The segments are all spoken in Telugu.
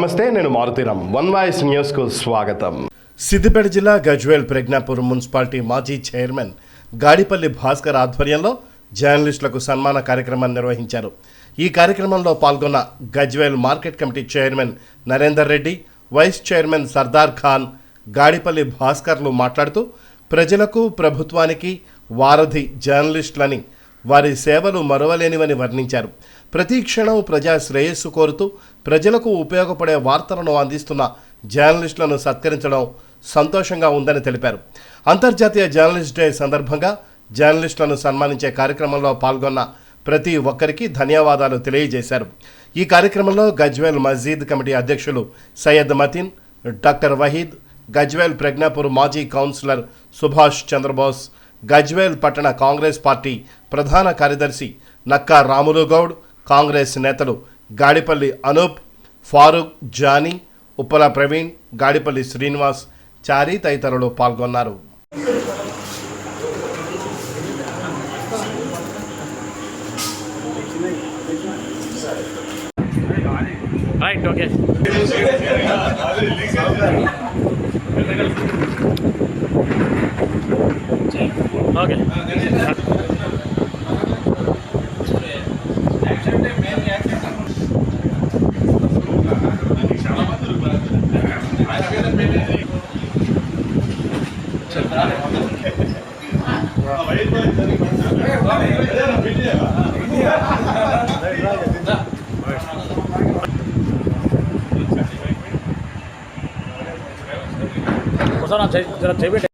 నమస్తే నేను మారుతీరామ్ వన్ వాయిస్ న్యూస్కు స్వాగతం. సిద్దిపేట జిల్లా గజ్వేల్ ప్రజ్ఞాపూర్ మున్సిపాలిటీ మాజీ చైర్మన్ గాడిపల్లి భాస్కర్ ఆధ్వర్యంలో జర్నలిస్టులకు సన్మాన కార్యక్రమాన్ని నిర్వహించారు. ఈ కార్యక్రమంలో పాల్గొన్న Gajwel market committee chairman Narender Reddy vice chairman Sardar Khan Gadipalli భాస్కర్లు మాట్లాడుతూ ప్రజలకు ప్రభుత్వానికి వారధి జర్నలిస్టులని వారి సేవలు మరువలేనివని వర్ణించారు. ప్రతి క్షణం ప్రజా శ్రేయస్సు కోరుతూ ప్రజలకు ఉపయోగపడే వార్తలను అందిస్తున్న జర్నలిస్టులను సత్కరించడం సంతోషంగా ఉందని తెలిపారు. అంతర్జాతీయ జర్నలిస్ట్ డే సందర్భంగా జర్నలిస్టులను సన్మానించే కార్యక్రమంలో పాల్గొన్న ప్రతి ఒక్కరికి ధన్యవాదాలు తెలియజేశారు. ఈ కార్యక్రమంలో గజ్వేల్ మస్జీద్ కమిటీ అధ్యక్షులు సయ్యద్ మతిన్ డాక్టర్ వహీద్ గజ్వేల్ ప్రజ్ఞాపూర్ మాజీ కౌన్సిలర్ సుభాష్ చంద్రబోస్ గజ్వేల్ పట్టణ కాంగ్రెస్ పార్టీ ప్రధాన కార్యదర్శి నక్కా రాములు గౌడ్ కాంగ్రెస్ నేతలు గాడిపల్లి అనూప్ ఫారూక్ జానీ ఉప్పల ప్రవీణ్ గాడిపల్లి శ్రీనివాస్ చారి తదితరులు పాల్గొన్నారు. రైట్ ఓకే ఒకసారి నా చెయ్యి జర చెయ్యి పెట్టు.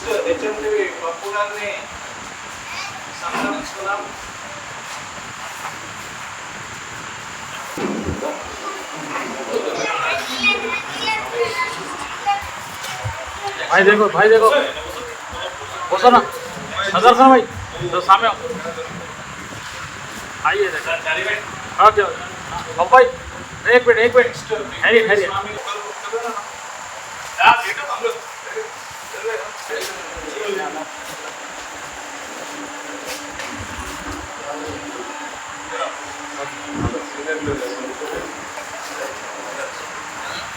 నెక్స్ట్ హెచ్ఎండివి పప్పు గారిని సంప్రదించుకున్నాం भाई देखो भाई देखो बोलो ना नजर से भाई तो सामने आओ आइए देखो ओके अब भाई एक मिनट एक मिनट हैरी हैरी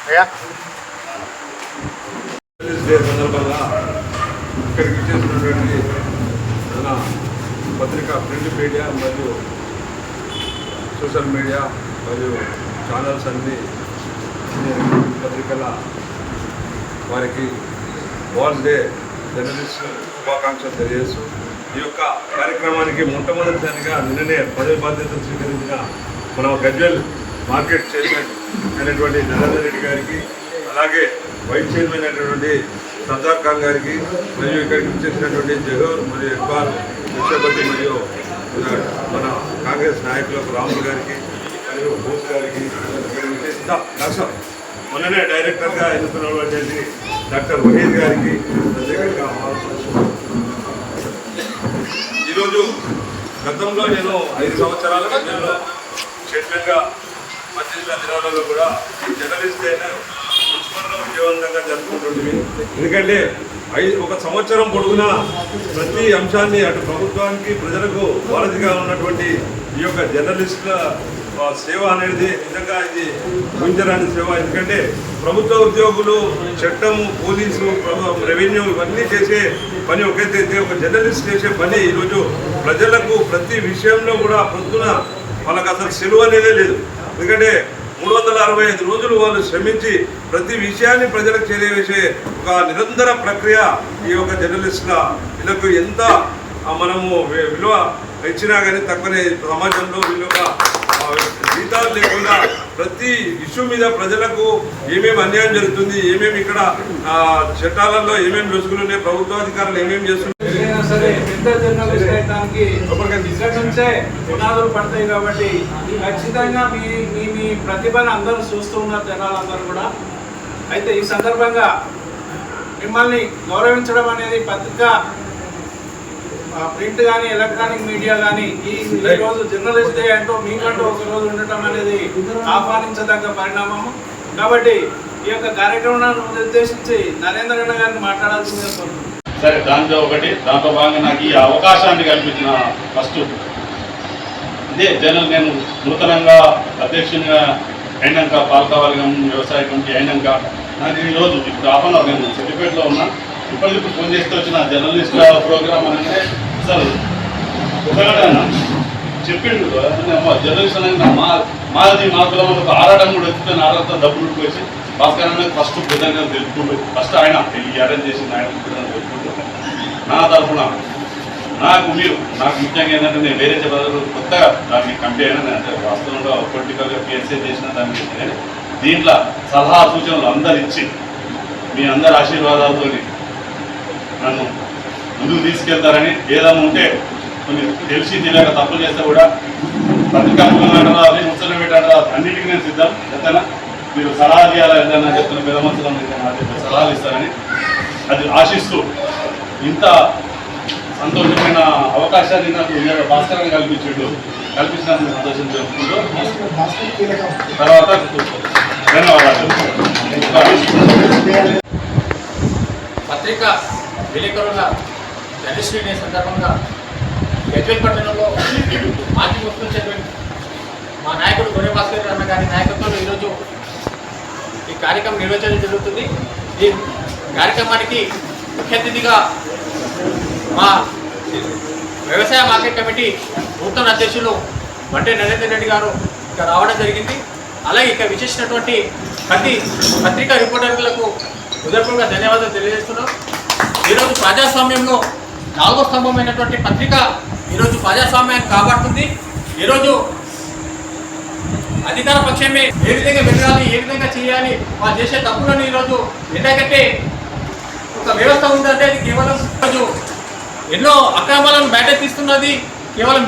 అయ్యా. సందర్భంగా ఇక్కడికి ఇచ్చేసినటువంటి మన పత్రిక ప్రింట్ మీడియా మరియు సోషల్ మీడియా మరియు ఛానల్స్ అన్ని పత్రికల వారికి వాల్స్ డే జర్నలిస్ట్ శుభాకాంక్షలు తెలియజేస్తూ ఈ యొక్క కార్యక్రమానికి మొట్టమొదటిసారిగా నిన్ననే పదవి బాధ్యతలు స్వీకరించిన మన గజ్వెల్ మార్కెట్ చైర్మన్ అయినటువంటి నరేందర్ రెడ్డి గారికి అలాగే వైస్ చైర్మన్ అయినటువంటి సర్దార్ ఖాన్ గారికి మరియు ఇక్కడికి వచ్చేసినటువంటి జహూర్ మరియు ఇక్బాల్ విశ్వపతి మరియు మన కాంగ్రెస్ నాయకులకు రాములు గారికి మరియు బోస్ గారికి ఇక్కడ డాక్టర్ మొన్ననే డైరెక్టర్గా ఎన్నుకున్నటువంటి డాక్టర్ వహీద్ గారికి ప్రత్యేకంగా ఈరోజు గతంలో నేను ఐదు సంవత్సరాల మధ్యలో చైర్మన్గా మధ్య దినాలలో కూడా ఈ జర్నలిస్ట్ అయిన మున్సిపల్లో విజయవంతంగా జరుపుకుంటుంది ఎందుకంటే ఐదు ఒక సంవత్సరం పొడుగునా ప్రతి అంశాన్ని అటు ప్రభుత్వానికి ప్రజలకు వారధిగా ఉన్నటువంటి ఈ యొక్క జర్నలిస్టుల సేవ అనేది నిజంగా ఇది ఊహించరాని సేవ. ఎందుకంటే ప్రభుత్వ ఉద్యోగులు చట్టము పోలీసు రెవెన్యూ ఇవన్నీ చేసే పని ఒకటైతే ఒక జర్నలిస్ట్ చేసే పని ఈరోజు ప్రజలకు ప్రతి విషయంలో కూడా పొద్దున వాళ్ళకి అసలు సెలవు అనేదే లేదు. ఎందుకంటే మూడు వందల అరవై ఐదు రోజులు వాళ్ళు శ్రమించి ప్రతి విషయాన్ని ప్రజలకు చేరవేసే ఒక నిరంతర ప్రక్రియ ఈ యొక్క జర్నలిస్టుల వీళ్ళకు ఎంత మనము విలువ ఇచ్చినా కానీ తక్కువనే సమాజంలో వీళ్ళ జీతాలు లేకుండా ప్రతి ఇష్యూ మీద ప్రజలకు ఏమేమి అన్యాయం జరుగుతుంది ఏమేమి ఇక్కడ చట్టాలలో ఏమేమి లొసుగులు ఉన్నాయి ప్రభుత్వాధికారులు ఏమేమి చేస్తున్నారు సరే పెద్ద జర్నలిస్ట్ అయ్యడానికి ఇక్కడ నుంచే పునాదులు పడతాయి కాబట్టి ఖచ్చితంగా మీ మీ మీ ప్రతిభను అందరూ చూస్తూ ఉన్నారు జనాలందరూ కూడా. అయితే ఈ సందర్భంగా మిమ్మల్ని గౌరవించడం అనేది పత్రిక ప్రింట్ కానీ ఎలక్ట్రానిక్ మీడియా కానీ ఈ రోజు జర్నలిస్ట్ డే అంటూ మీకంటూ ఒక రోజు ఉండటం అనేది ఆహ్వానించదగ్గ పరిణామము. కాబట్టి ఈ యొక్క కార్యక్రమాన్ని ఉద్దేశించి నరేంద్ర గారిని మాట్లాడాల్సిందిగా కోరుతున్నాను. సరే దాంట్లో ఒకటి దాంతో భాగంగా నాకు ఈ అవకాశాన్ని కల్పించిన ఫస్ట్ ఇదే జనరల్ నేను నూతనంగా అధ్యక్షునిగా అయినాక పాలకవర్గం వ్యవసాయ కమిటీ అయినాక నాకు ఈరోజు ఇప్పుడు హాఫ్ నేను సిద్దిపేటలో ఉన్నా. ఇప్పటికిప్పుడు ఫోన్ చేస్తే వచ్చిన జర్నలిస్ట్ ప్రోగ్రామ్ అంటే అసలు ఒకటే చెప్పిండు జర్నలిస్ట్ అనగా మా మాది మా కులం ఒక ఆరాటం కూడా వచ్చిందని ఆరాటం డబ్బులు వచ్చి భాస్కర్ ఫస్ట్ బృందంగా తెలుపుకుంటూ ఫస్ట్ ఆయన ఈ అరేంజ్ చేసిన ఆయన తెలుపుకుంటూ నా తరఫున నాకు మీరు నాకు ముఖ్యంగా ఏంటంటే నేను వేరే చెప్పారు కొత్తగా దానికి కంపే అయినా అంటే వాస్తవంగా పొలిటికల్గా పిఎస్ఏ చేసిన దానికి కానీ దీంట్లో సలహా సూచనలు అందరు ఇచ్చి మీ అందరి ఆశీర్వాదాలతో నన్ను ముందుకు తీసుకెళ్తారని ఏదైనా ఉంటే కొన్ని తెలిసి తెలియక తప్పులు చేస్తే కూడా పత్రికా ముఖంగా ముచ్చట పెట్టారా అన్నిటికీ నేను సిద్ధం. ఎంతైనా మీరు సలహా చేయాలా ఏదైనా చెప్తున్న పెద్ద మనుషులను సలహాలు ఇస్తారని అది ఆశిస్తూ ఇంత సంతోషమైన అవకాశాన్ని నాకు భాస్కరం కల్పించాడు. కల్పించినందుకు సంతోషం చెప్పుకుంటూ తర్వాత ధన్యవాదాలు. పత్రిక విలేకరుల జర్నలిస్ట్ సందర్భంగా గజ్వేల్ పట్టణంలో మాజీ ముఖ్యం చైర్మన్ మా నాయకుడు గురే భాస్కర్ అన్న గారి నాయకత్వంలో ఈరోజు ఈ కార్యక్రమం నిర్వహించడం జరుగుతుంది. ఈ కార్యక్రమానికి ముఖ్య అతిథిగా మా వ్యవసాయ మార్కెట్ కమిటీ నూతన అధ్యక్షులు బంటే నరేందర్ రెడ్డి గారు ఇక్కడ రావడం జరిగింది. అలాగే ఇక్కడ విచ్చేసినటువంటి ప్రతి పత్రికా రిపోర్టర్లకు హృదయపూర్వక ధన్యవాదాలు తెలియజేస్తున్నాం. ఈరోజు ప్రజాస్వామ్యంలో నాలుగో స్తంభమైనటువంటి పత్రిక ఈరోజు ప్రజాస్వామ్యాన్ని కాబడుతుంది. ఈరోజు అధికార పక్షమే ఏ విధంగా వెళ్ళాలి ఏ విధంగా చేయాలి వాళ్ళు చేసే తప్పులను ఈరోజు ఎందుకంటే ఒక వ్యవస్థ ఉందంటే అది కేవలం ఈరోజు ఎన్నో అక్రమాలను బయట తీస్తున్నది. కేవలం